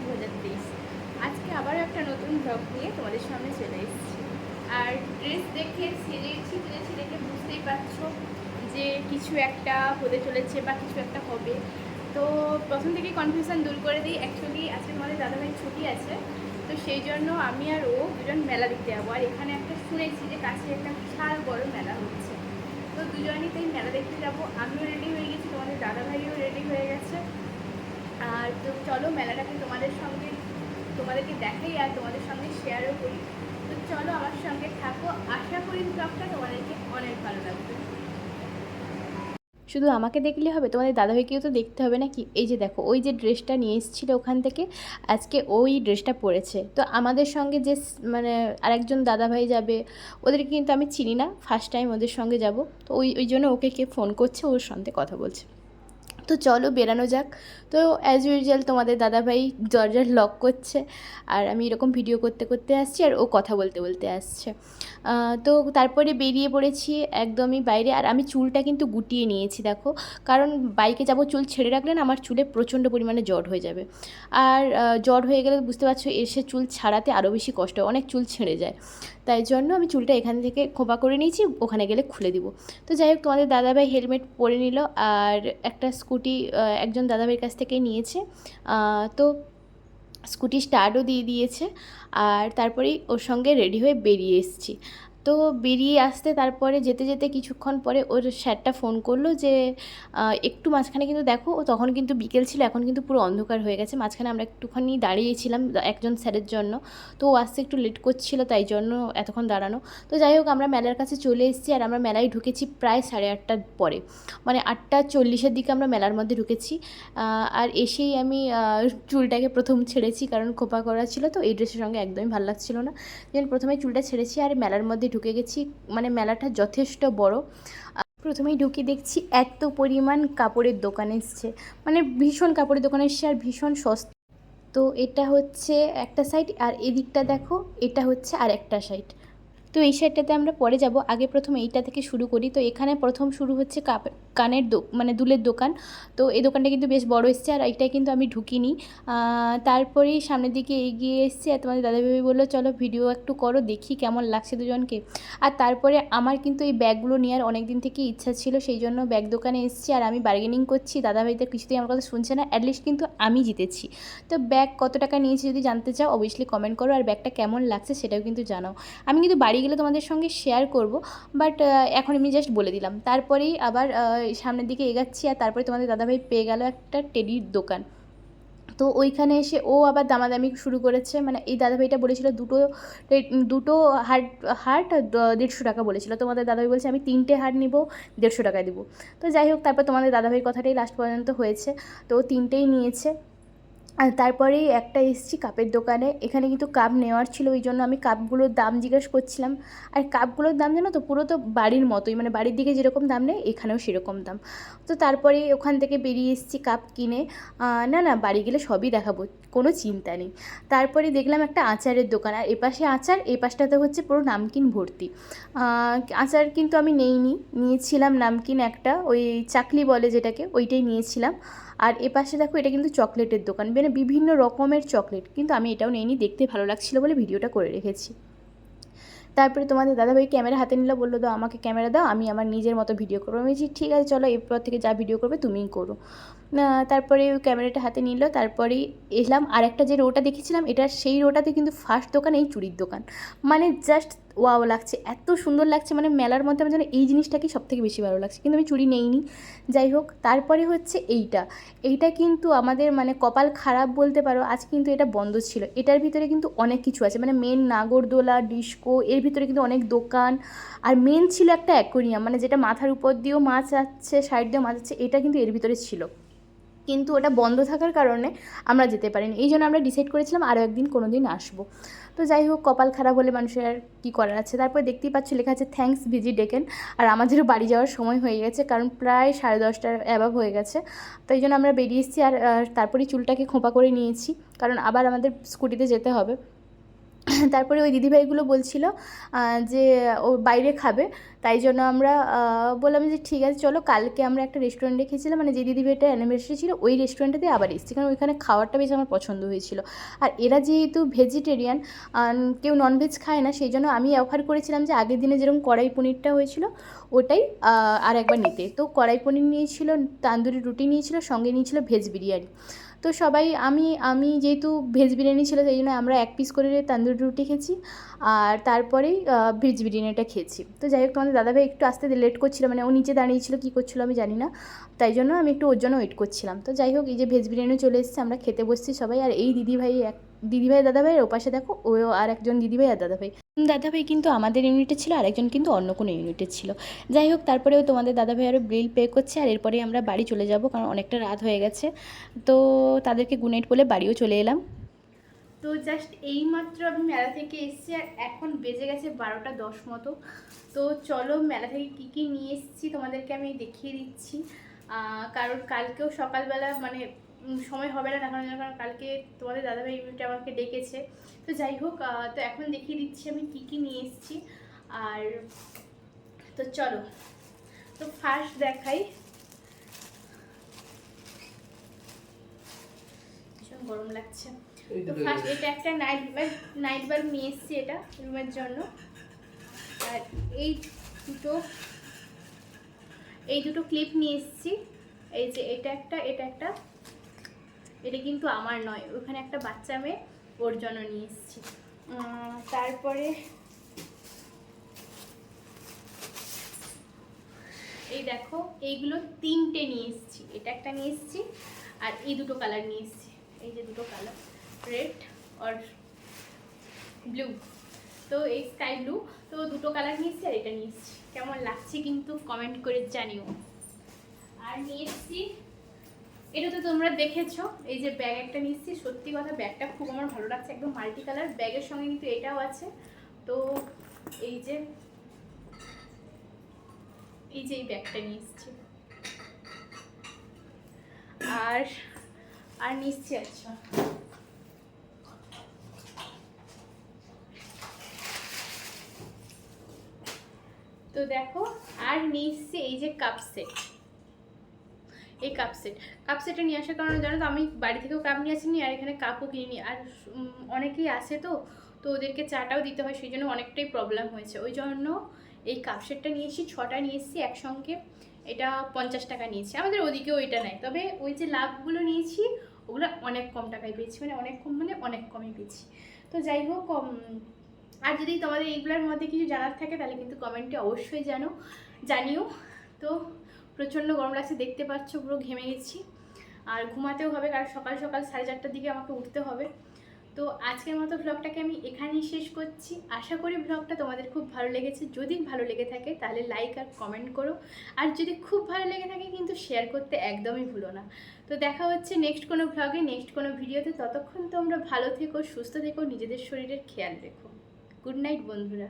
দু হাজার তেইশ। আজকে আবার একটা নতুন ব্লগ নিয়ে তোমাদের সামনে চলে এসেছি। আর ড্রেস দেখে ছেড়েছি ছেড়েছি দেখে বুঝতেই পারছ যে কিছু একটা হতে চলেছে বা কিছু একটা হবে। তো প্রথম থেকে কনফিউশন দূর করে দিই। অ্যাকচুয়ালি আজকে তোমাদের দাদাভাই ছুটি আছে। তো সেই জন্য আমি আর ও দুজন মেলা দেখতে যাব। আর এখানে একটা শুনেছি যে কাছে একটা বিশাল বড় মেলা হচ্ছে। তো দুজনই তাই মেলা দেখতে যাব। আমিও রেডি হয়ে গেছি, তোমাদের দাদাভাইও রেডি হয়ে গেছে। চলো মেলাটাকে তোমাদের সঙ্গে, তোমাদেরকে দেখাই আর তোমাদের সঙ্গে শেয়ারও করি। তো চলো, আমার সঙ্গে থাকো। আশা করি ব্লগটা তোমাদেরকে অনেক ভালো লাগবে। শুধু আমাকে দেখলে হবে? তোমাদের দাদাভাইকেও তো দেখতে হবে নাকি? এই যে দেখো, ওই যে ড্রেসটা নিয়ে এসেছিল ওখান থেকে, আজকে ওই ড্রেসটা পরেছে। তো আমাদের সঙ্গে যে মানে আরেকজন দাদাভাই যাবে, ওদেরকে কিন্তু আমি চিনি না। ফার্স্ট টাইম ওদের সঙ্গে যাব। তো ওই ওই জন্য ওকে কে ফোন করছে, ওর সঙ্গে কথা বলছে। তো চলো বেরানো যাক। তো অ্যাজ ইউজুয়াল তোমাদের দাদাভাই দরজার লক করছে আর আমি এরকম ভিডিও করতে করতে আসছি আর ও কথা বলতে বলতে আসছে। তো তারপরে বেরিয়ে পড়েছি একদমই বাইরে আর আমি চুলটা কিন্তু গুটিয়ে নিয়েছি, দেখো। কারণ বাইকে যাব চুল ছেড়ে রাখলে না আমার চুলে প্রচণ্ড পরিমাণে জ্বর হয়ে যাবে। আর জ্বর হয়ে গেলে বুঝতে পারছ এসে চুল ছাড়াতে আরও বেশি কষ্ট, অনেক চুল ছেড়ে যায়। তাই জন্য আমি চুলটা এখান থেকে খোপা করে নিয়েছি, ওখানে গেলে খুলে দিব। তো যাই হোক তোমাদের দাদাভাই হেলমেট পরে নিল আর একটা স্কুটি আহ, একজন দাদাভাইয়ের কাছ থেকে নিয়েছে। তো স্কুটি স্টার্টও দিয়ে দিয়েছে। আর তারপরেই ওর সঙ্গে রেডি হয়ে বেরিয়ে এসেছি। তো বেরিয়ে আসতে তারপরে যেতে যেতে কিছুক্ষণ পরে ওর স্যারটা ফোন করল যে একটু মাঝখানে কিন্তু দেখো, ও তখন কিন্তু বিকেল ছিল, এখন কিন্তু পুরো অন্ধকার হয়ে গেছে। মাঝখানে আমরা একটুখানি দাঁড়িয়েছিলাম একজন স্যারের জন্য। তো ও আসতে একটু লেট করছিল, তাই জন্য এতক্ষণ দাঁড়ানো। তো যাই হোক, আমরা মেলার কাছে চলে এসেছি আর আমরা মেলায় ঢুকেছি প্রায় সাড়ে আটটার পরে। মানে আটটা চল্লিশের দিকে আমরা মেলার মধ্যে ঢুকেছি। আর এসেই আমি চুলটাকে প্রথম ছেড়েছি, কারণ খোপা করা ছিল তো, এই ড্রেসের সঙ্গে একদমই ভালো লাগছিল না। যেন প্রথমে চুলটা ছেড়েছি আর মেলার মধ্যে ঢুকে গেছি। মানে মেলাটা যথেষ্ট বড়। প্রথমেই ঢুকে দেখছি এত পরিমাণ কাপড়ের দোকান এসছে। মানে ভীষণ কাপড়ের দোকান এসছে আর ভীষণ সস্তা। তো এটা হচ্ছে একটা সাইড আর এদিকটা দেখো, এটা হচ্ছে আর একটা সাইড তো এই সাইডটাতে আমরা পরে যাব। আগে প্রথম এইটা থেকে শুরু করি। তো এখানে প্রথম শুরু হচ্ছে কানের দো মানে দুলের দোকান। তো এই দোকানটা কিন্তু বেশ বড় এসছে আর এইটাই কিন্তু আমি ঢুকিনি। তারপরেই সামনের দিকে এগিয়ে এসেছি আর তোমাদের দাদাভাবি বলল, চলো ভিডিও একটু করো, দেখি কেমন লাগছে দুজনকে। আর তারপরে আমার কিন্তু এই ব্যাগগুলো নেওয়ার অনেক দিন থেকে ইচ্ছা ছিল, সেই জন্য ব্যাগ দোকানে এসেছি আর আমি বার্গেনিং করছি। দাদাভাইদের কিছুতেই আমার কথা শুনছে না অ্যাটলিস্ট কিন্তু আমি জিতেছি। তো ব্যাগ কত টাকা নিয়েছি যদি জানতে চাও অবভিয়াসলি কমেন্ট করো আর ব্যাগটা কেমন লাগছে সেটাও কিন্তু জানাও। আমি কিন্তু বাড়ি গেলে তোমাদের সঙ্গে শেয়ার করব বাট এখন আমি জাস্ট বলে দিলাম। তারপরেই আবার সামনের দিকে এগাচ্ছি আর তারপরে তোমাদের দাদাভাই পেয়ে গেল একটা টেডির দোকান। তো ওইখানে এসে ও আবার দামাদামি শুরু করেছে। মানে এই দাদাভাইটা বলেছিল দুটো দুটো হার্ট হার্ট দেড়শো টাকা বলেছিল। তোমাদের দাদাভাই বলছে, আমি তিনটে হার্ট নিব, দেড়শো টাকা দিব। তো যাই হোক, তারপর তোমাদের দাদাভাইয়ের কথাটাই লাস্ট পর্যন্ত হয়েছে। তো তিনটেই নিয়েছে। আর তারপরেই একটা এসেছি কাপের দোকানে। এখানে কিন্তু কাপ নেওয়ার ছিল, ওই জন্য আমি কাপগুলোর দাম জিজ্ঞেস করছিলাম। আর কাপগুলোর দাম জানো তো, পুরো তো বাড়ির মতোই মানে বাড়ির দিকে যেরকম দাম নেই, এখানেও সেরকম দাম। তো তারপরে ওখান থেকে বেরিয়ে এসেছি কাপ কিনে। না না, বাড়ি গেলে সবই দেখাবো, কোনো চিন্তা নেই। তারপরে দেখলাম একটা আচারের দোকান, আর এপাশে আচার এই পাশটাতে হচ্ছে পুরো নামকিন ভর্তি। আচার কিন্তু আমি নেইনি, নিয়েছিলাম নামকিন একটা, ওই চাকলি বলে যেটাকে, ওইটাই নিয়েছিলাম। আর এ পাশে দেখো, এটা কিন্তু চকলেটের দোকান। মানে বিভিন্ন রকমের চকলেট, কিন্তু আমি এটাও নিইনি, দেখতে ভালো লাগছিল বলে ভিডিওটা করে রেখেছি। তারপরে তোমাদের দাদাভাই ক্যামেরা হাতে নিল, বলল, দাও, আমাকে ক্যামেরা দাও, আমি আমার নিজের মতো ভিডিও করব। আমি ঠিক আছে, চলো, এরপর থেকে যা ভিডিও করবে তুমিই করো। তারপরে ওই ক্যামেরাটা হাতে নিল, তারপরে এলাম। আর একটা যে রোটা দেখেছিলাম এটা সেই রোটাতে কিন্তু ফার্স্ট দোকান, এই চুড়ির দোকান। মানে জাস্ট ওয়াও লাগছে, এত সুন্দর লাগছে। মানে মেলার মধ্যে আমার যেন এই জিনিসটাকেই সব থেকে বেশি ভালো লাগছে। কিন্তু আমি চুড়ি নেইনি। যাই হোক, তারপরে হচ্ছে এইটা। এইটা কিন্তু আমাদের মানে কপাল খারাপ বলতে পারো, আজ কিন্তু এটা বন্ধ ছিল। এটার ভিতরে কিন্তু অনেক কিছু আছে। মানে মেন নাগরদোলা ডিস্কো এর ভিতরে কিন্তু অনেক দোকান। আর মেন ছিল একটা অ্যাকোরিয়াম মানে যেটা মাথার উপর দিয়েও মাছ আছে সাইড দিয়েও মাছ আছে, এটা কিন্তু এর ভিতরে ছিল। কিন্তু ওটা বন্ধ থাকার কারণে আমরা যেতে পারিনি। এই জন্য আমরা ডিসাইড করেছিলাম আরও একদিন কোনো দিন আসব। তো যাই হোক, কপাল খারাপ হলে মানুষের আর কী করার আছে? তারপরে দেখতেই পাচ্ছি লেখা আছে থ্যাংকস ভিজি ডেকেন আর আমাদেরও বাড়ি যাওয়ার সময় হয়ে গেছে, কারণ প্রায় সাড়ে দশটার অ্যাভাব হয়ে গেছে। তো এই জন্য আমরা বেরিয়ে এসেছি আর তারপরেই চুলটাকে খোঁপা করে নিয়েছি, কারণ আবার আমাদের স্কুটিতে যেতে হবে। তারপরে ওই দিদিভাইগুলো বলছিল যে ও বাইরে খাবে, তাই জন্য আমরা বললাম যে ঠিক আছে, চলো কালকে আমরা একটা রেস্টুরেন্টে খেয়েছিলাম মানে যে দিদিভাইটা অ্যানিভার্সারি ছিল, ওই রেস্টুরেন্টেতে আবার এসেছি, কারণ ওইখানে খাওয়ারটা বেশ আমার পছন্দ হয়েছিল। আর এরা যেহেতু ভেজিটেরিয়ান কেউ ননভেজ খায় না, সেই জন্য আমি অফার করেছিলাম যে আগের দিনে যেরকম কড়াই পনিরটা হয়েছিল, ওটাই আর একবার নিতে। তো কড়াই পনির নিয়েছিল, তান্দুরি রুটি নিয়েছিল, সঙ্গে নিয়েছিল ভেজ বিরিয়ানি। তো সবাই, আমি আমি যেহেতু ভেজ বিরিয়ানি ছিল সেই জন্য আমরা এক পিস করে তান্দুরি রুটি খেয়েছি আর তারপরেই ভেজ বিরিয়ানিটা খেয়েছি। তো যাই হোক, তোমাদের দাদাভাই একটু আসতে লেট করছিল মানে ও নিচে দাঁড়িয়েছিল, কী করছিল আমি জানি না। তাই জন্য আমি একটু ওর জন্য ওয়েট করছিলাম। তো যাই হোক, এই যে ভেজ বিরিয়ানি চলে এসেছে, আমরা খেতে বসছি সবাই। আর এই দিদিভাই এক দিদিভাই দাদাভাইয়ের ওপাশে দেখো ও আর একজন দিদিভাই। আর দাদাভাই দাদাভাই কিন্তু আমাদের ইউনিটে ছিল আর একজন কিন্তু অন্য কোনো ইউনিটে ছিল। যাই হোক, তারপরেও তোমাদের দাদাভাই আরও বিল পে করছে, আর এরপরে আমরা বাড়ি চলে যাব, কারণ অনেকটা রাত হয়ে গেছে। তো তাদেরকে গুড বলে বাড়িও চলে এলাম। তো জাস্ট এইমাত্র আমি মেলা থেকে এসেছি, আর এখন বেজে গেছে বারোটা দশ মতো। তো চলো, মেলা থেকে কী কী নিয়ে এসেছি তোমাদেরকে আমি দেখিয়ে দিচ্ছি। কারণ কালকেও সকালবেলা মানে সময় হবে না দেখানোর জন্য কারণ কালকে তোমাদের দাদাভাই ইউনিটে আমাকে ডেকেছে। তো যাই হোক তো এখন দেখিয়ে দিচ্ছি আমি কী কী নিয়ে এসেছি। আর তো চলো তো ফার্স্ট দেখাই। ভীষণ গরম লাগছে। তো ফার্স্ট এটা একটা নাইট বাল্ব নাইট বাল্ব নিয়ে এসেছি এটা রুমের জন্য। আর এই দুটো এই দুটো ক্লিপ নিয়ে এসেছি। এই যে এটা একটা এটা একটা। এটা কিন্তু আমার নয় ওখানে একটা বাচ্চা মেয়ে ওর জন্য নিয়ে এসেছি। তারপরে? এই দেখো এইগুলো তিনটে নিয়ে এসেছি। এটা একটা নিয়ে এসেছি আর এই দুটো কালার নিয়ে এসেছি। এই যে দুটো কালার রেড আর ব্লু তো এই স্কাই ব্লু তো দুটো কালার নিয়ে এসেছি আর এটা নিয়ে এসেছি। কেমন লাগছে কিন্তু কমেন্ট করে জানিও। আর নিয়ে এসেছি এটা তো তোমরা দেখেছ, এই যে ব্যাগ একটা এসেছি সত্যি কথা ব্যাগটা খুব আমার ভালো লাগছে, একদম মাল্টি কালার ব্যাগের সঙ্গে কিন্তু এটাও আছে। তো এই যে এই যে এই ব্যাগটা এসেছি আর আর নিচ্ছি আচ্ছা। তো দেখো, আর নিচ্ছি এই যে কাপ সেট এই কাপ সেট কাপ সেটটা নিয়ে আসার কারণে জানো তো, আমি বাড়ি থেকেও কাপ নিয়ে আসিনি আর এখানে কাপও কিনিনি। আর অনেকেই আসে তো তো ওদেরকে চাটাও দিতে হয়, সেই জন্য অনেকটাই প্রবলেম হয়েছে। ওই জন্য এই কাপ সেটটা নিয়ে এসেছি, ছটা নিয়ে এসেছি একসঙ্গে। এটা পঞ্চাশ টাকা নিয়েছি। আমাদের ওদিকেও এটা নেয়। তবে ওই যে লাভগুলো নিয়েছি, ওগুলো অনেক কম টাকায় পেয়েছি। মানে অনেক কম মানে অনেক কমই পেয়েছি। তো যাই হোক আর যদি তোমাদের এইগুলোর মধ্যে কিছু জানার থাকে, তাহলে কিন্তু কমেন্টে অবশ্যই জানো, জানিও। তো প্রচণ্ড গরম লাগছে, দেখতে পাচ্ছ পুরো ঘেমে গেছি। আর ঘুমাতেও হবে, কারণ সকাল সকাল সাড়ে চারটার দিকে আমাকে উঠতে হবে। তো আজকের মতো ব্লগটাকে আমি এখানেই শেষ করছি। আশা করি ব্লগটা তোমাদের খুব ভালো লেগেছে। যদি ভালো লেগে থাকে, তাহলে লাইক আর কমেন্ট করো। আর যদি খুব ভালো লেগে থাকে, কিন্তু শেয়ার করতে একদমই ভুলো না। তো দেখা হচ্ছে নেক্সট কোনো ব্লগে নেক্সট কোনো ভিডিওতে। ততক্ষণ তোমরা ভালো থেকো, সুস্থ থেকো, নিজেদের শরীরের খেয়াল রেখো। গুড নাইট বন্ধুরা।